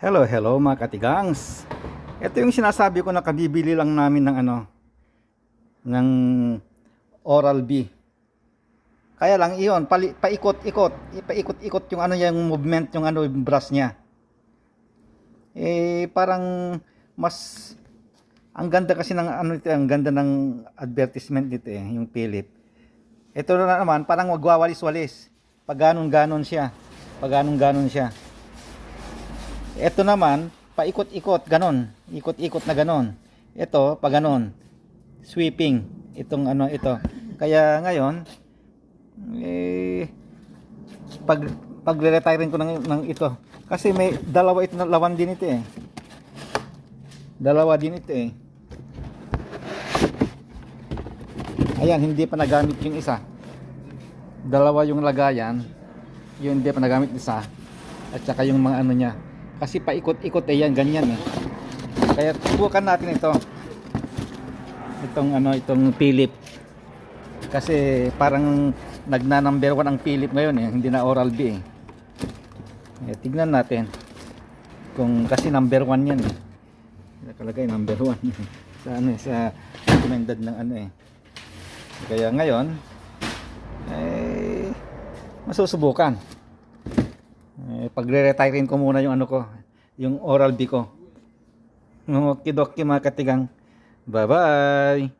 Hello, hello mga katigangs. Ito yung sinasabi ko na kabibili lang namin ng ano, ng Oral B. Kaya lang iyon, pali, paikot-ikot, paikot-ikot yung ano yung movement, yung ano yung brush niya. Eh parang mas ang ganda kasi ng ano ito, ang ganda ng advertisement nito eh, yung Philip. Ito na naman parang wagwawalis-walis. Pag ganon-ganon siya. Pag ganon-ganon siya. Ito naman, paikot-ikot, ganon. Ikot-ikot na ganon. Ito, pa ganon. Sweeping. Itong ano, ito. Kaya ngayon, eh, pag pagre-retire ko ng, ng ito. Kasi may dalawa ito, lawan din ito eh. Dalawa din ito eh. Ayan, hindi pa nagamit yung isa. Dalawa yung lagayan. Yung hindi pa nagamit isa. At saka yung mga ano niya. Kasi paikot-ikot eh yan, ganyan eh. Kaya subukan natin ito. Itong ano, itong Philip. Kasi parang nagna number 1 ang Philip ngayon eh, hindi na Oral B eh. Eh, tignan natin. Kung kasi number 1 yan eh. Nakalagay number 1 sa ano eh, sa recommended ng ano eh. Kaya ngayon eh masusubukan. Eh, pagre-retirein ko muna yung ano ko, yung oral B ko. Okay, doki mga katigang. Bye-bye.